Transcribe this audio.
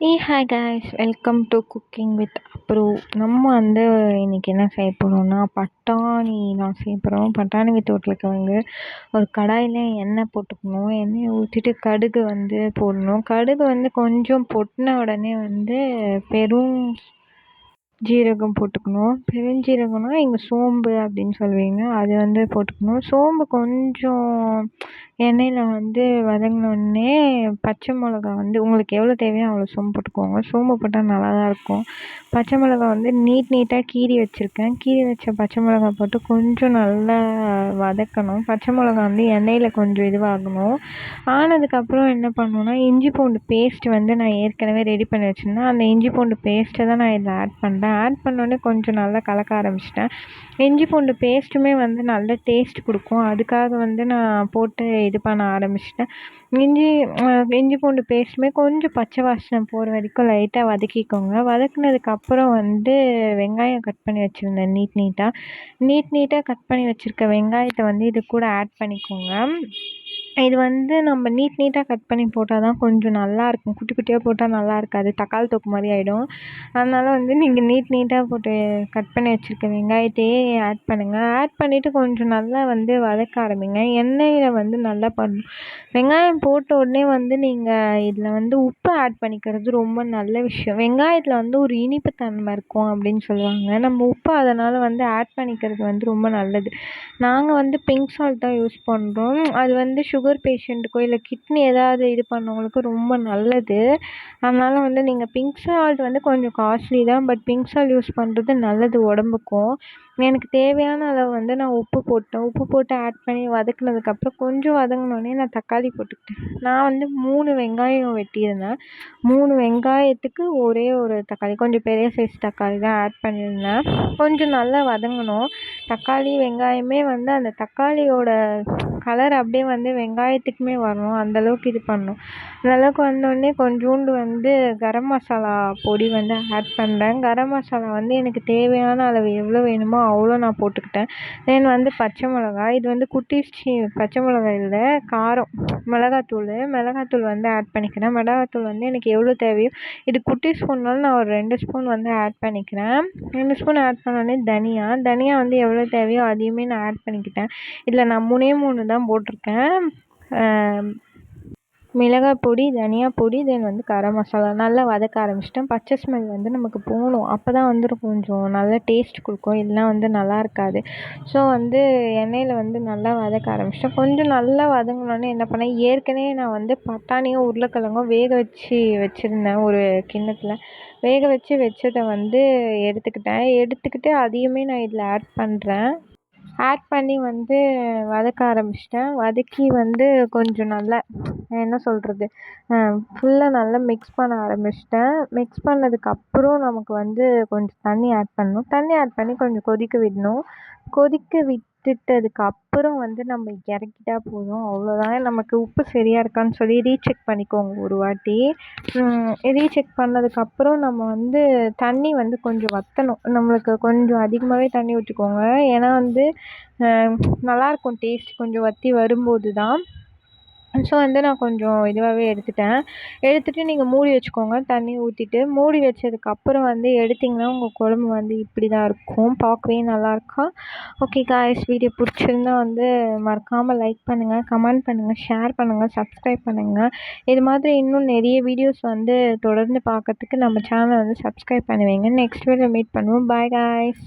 A hi guys welcome to cooking with Abru நம்ம வந்து இன்றைக்கி என்ன செய்ய போகிறோம்னா பட்டாணி நான் செய்ய போகிறோம் பட்டாணி வித் வந்து ஒரு கடாயில் எண்ணெய் போட்டுக்கணும். எண்ணெய் ஊற்றிட்டு கடுகு வந்து போடணும். கடுகு வந்து கொஞ்சம் பொட்டின உடனே வந்து பெரும் ஜீரகம் போட்டுக்கணும். பெருஞ்சீரகம்னா இங்கே சோம்பு அப்படின்னு சொல்லுவீங்க. அது வந்து போட்டுக்கணும். சோம்பு கொஞ்சம் எண்ணெயில் வந்து வதங்கினோடனே பச்சை மிளகா வந்து உங்களுக்கு எவ்வளோ தேவையோ அவ்வளோ சோம்பு போட்டுக்கோங்க. சோம்பு போட்டால் நல்லா தான் இருக்கும். பச்சை மிளகா வந்து நீட் நீட்டாக கீறி வச்சுருக்கேன். கீறி வச்ச பச்சை மிளகா போட்டு கொஞ்சம் நல்லா வதக்கணும். பச்சை மிளகா வந்து எண்ணெயில் கொஞ்சம் இதுவாகணும். ஆனதுக்கப்புறம் என்ன பண்ணணுன்னா இஞ்சி பூண்டு பேஸ்ட் வந்து நான் ஏற்கனவே ரெடி பண்ணி வச்சுருந்தேன். அந்த இஞ்சி பூண்டு பேஸ்ட்டை தான் நான் இதில் ஆட் பண்ணுறேன் ஆட் பண்ணோடனே கொஞ்சம் நல்லா கலக்க ஆரம்பிச்சிட்டேன். இஞ்சி பூண்டு பேஸ்ட்டுமே வந்து நல்ல டேஸ்ட் கொடுக்கும். அதுக்காக வந்து நான் போட்டு இது பண்ண ஆரம்பிச்சிட்டேன். இஞ்சி இஞ்சி பூண்டு பேஸ்ட்டுமே கொஞ்சம் பச்சை வாசனை போகிற வரைக்கும் லைட்டாக வதக்கிக்கோங்க. வதக்குனதுக்கப்புறம் வந்து வெங்காயம் கட் பண்ணி வச்சுருந்தேன் நீட் நீட்டாக நீட் நீட்டாக கட் பண்ணி வச்சுருக்க வெங்காயத்தை வந்து இது கூட ஆட் பண்ணிக்கோங்க. இது வந்து நம்ம நீட் நீட்டாக கட் பண்ணி போட்டால் தான் கொஞ்சம் நல்லாயிருக்கும். குட்டி குட்டியாக போட்டால் நல்லா இருக்காது தக்காளி தொக்கு மாதிரி ஆகிடும் அதனால் வந்து நீங்கள் நீட் நீட்டாக போட்டு கட் பண்ணி வச்சுருக்க வெங்காயத்தையே ஆட் பண்ணுங்கள் ஆட் பண்ணிவிட்டு கொஞ்சம் நல்லா வந்து வதக்க ஆரம்பிங்க. எண்ணெயில் வந்து நல்லா பண்ணணும் வெங்காயம் போட்ட உடனே வந்து நீங்கள் இதில் வந்து உப்பு ஆட் பண்ணிக்கிறது ரொம்ப நல்ல விஷயம். வெங்காயத்தில் வந்து ஒரு இனிப்பு தன்மை இருக்கும் அப்படின்னு சொல்லுவாங்க. நம்ம உப்பு அதனால் வந்து ஆட் பண்ணிக்கிறது வந்து ரொம்ப நல்லது. நாங்கள் வந்து பிங்க் சால்ட் தான் யூஸ் பண்ணுறோம் அது வந்து சுகர் பேஷண்ட்டுக்கோ இல்லை கிட்னி ஏதாவது இது பண்ணவங்களுக்கோ ரொம்ப நல்லது. அதனால் வந்து நீங்கள் பிங்க் சால்ட் வந்து கொஞ்சம் காஸ்ட்லி தான் பட் பிங்க் சால்ட் யூஸ் பண்ணுறது நல்லது உடம்புக்கும். எனக்கு தேவையான அளவு வந்து நான் உப்பு போட்டேன். உப்பு போட்டு ஆட் பண்ணி வதக்குனதுக்கப்புறம் கொஞ்சம் வதங்கினோடனே நான் தக்காளி போட்டுக்கிட்டேன். நான் வந்து மூணு வெங்காயம் வெட்டியிருந்தேன். மூணு வெங்காயத்துக்கு ஒரே ஒரு தக்காளி கொஞ்சம் பெரிய சைஸ் தக்காளி தான் ஆட் பண்ணியிருந்தேன். கொஞ்சம் நல்லா வதங்கணும். தக்காளி வெங்காயமே வந்து அந்த தக்காளியோட கலர் அப்படியே வந்து வெங்காயத்துக்குமே வரணும். அந்தளவுக்கு இது பண்ணணும். அந்தளவுக்கு வந்தோடனே கொஞ்சோண்டு வந்து கரம் மசாலா பொடி வந்து ஆட் பண்ணுறேன் கரம் மசாலா வந்து எனக்கு தேவையான அளவு எவ்வளோ வேணுமோ அவ்வளோ நான் போட்டுக்கிட்டேன். தென் வந்து பச்சை மிளகாய். இது வந்து குட்டி பச்சை மிளகாய் இல்லை காரம். மிளகாத்தூள். மிளகாத்தூள் வந்து ஆட் பண்ணிக்கிறேன். மிளகாத்தூள் வந்து எனக்கு எவ்வளோ தேவையோ இது குட்டி ஸ்பூன்னாலும் நான் ஒரு ரெண்டு ஸ்பூன் வந்து ஆட் பண்ணிக்கிறேன். ரெண்டு ஸ்பூன் ஆட் பண்ணோடனே தனியா தனியா வந்து எவ்வளோ தேவையோ அதையுமே நான் ஆட் பண்ணிக்கிட்டேன். இதில் நான் மூணே மூணு தான் போட்டிருக்கேன். மிளகாய் பொடி தனியா பொடி தென் வந்து கரம் மசாலா. நல்லா வதக்க ஆரம்பிச்சிட்டேன். பச்சை ஸ்மெல் வந்து நமக்கு போகணும். அப்போ தான் வந்து கொஞ்சம். நல்ல டேஸ்ட் கொடுக்கும். இல்லைனா வந்து நல்லா இருக்காது. ஸோ வந்து எண்ணெயில் வந்து நல்லா வதக்க ஆரம்பிச்சிட்டேன். கொஞ்சம் நல்லா வதங்கினோடனே என்ன பண்ணேன்? ஏற்கனவே நான் வந்து பட்டாணியும் உருளைக்கிழங்கும் வேக வச்சு வச்சுருந்தேன் ஒரு கிண்ணத்தில். வேக வச்சு வச்சதை வந்து எடுத்துக்கிட்டேன். எடுத்துக்கிட்டு அதையுமே நான் இதில் ஆட் பண்ணுறேன் ஆட் பண்ணி வந்து வதக்க ஆரம்பிச்சிட்டேன். வதக்கி வந்து கொஞ்சம் நல்லா என்ன சொல்கிறது ஃபுல்லாக நல்லா மிக்ஸ் பண்ண ஆரம்பிச்சிட்டேன். மிக்ஸ் பண்ணதுக்கப்புறம் நமக்கு வந்து கொஞ்சம் தண்ணி ஆட் பண்ணணும். தண்ணி ஆட் பண்ணி கொஞ்சம் கொதிக்க விடணும். கொதிக்க விட்டுட்டதுக்கு அப்புறம் வந்து நம்ம இறக்கிட்டா போதும். அவ்வளோதான் நமக்கு உப்பு சரியாக இருக்கான்னு சொல்லி ரீசெக் பண்ணிக்கோங்க ஒரு வாட்டி. ரீசெக் பண்ணதுக்கப்புறம் நம்ம வந்து தண்ணி வந்து கொஞ்சம் வற்றணும் நம்மளுக்கு கொஞ்சம் அதிகமாகவே தண்ணி ஊற்றிக்கோங்க ஏன்னா வந்து நல்லாயிருக்கும் டேஸ்ட் கொஞ்சம் வற்றி வரும்போது தான் ஸோ வந்து நான் கொஞ்சம் இதுவாகவே எடுத்துட்டேன். எடுத்துகிட்டு நீங்கள் மூடி வச்சுக்கோங்க. தண்ணி ஊற்றிட்டு மூடி வச்சதுக்கப்புறம் வந்து எடுத்திங்கன்னா உங்கள் குழம்பு வந்து இப்படி தான் இருக்கும். பார்க்கவே நல்லாயிருக்கும் ஓகே காய்ஸ் வீடியோ பிடிச்சிருந்தா வந்து மறக்காமல் லைக் பண்ணுங்கள் கமெண்ட் பண்ணுங்கள் ஷேர் பண்ணுங்கள் சப்ஸ்கிரைப் பண்ணுங்கள் இது மாதிரி இன்னும் நிறைய வீடியோஸ் வந்து தொடர்ந்து பார்க்கறதுக்கு நம்ம சேனலை வந்து சப்ஸ்கிரைப் பண்ணுவீங்க. நெக்ஸ்ட் வீடியோ மீட் பண்ணுவோம். Bye guys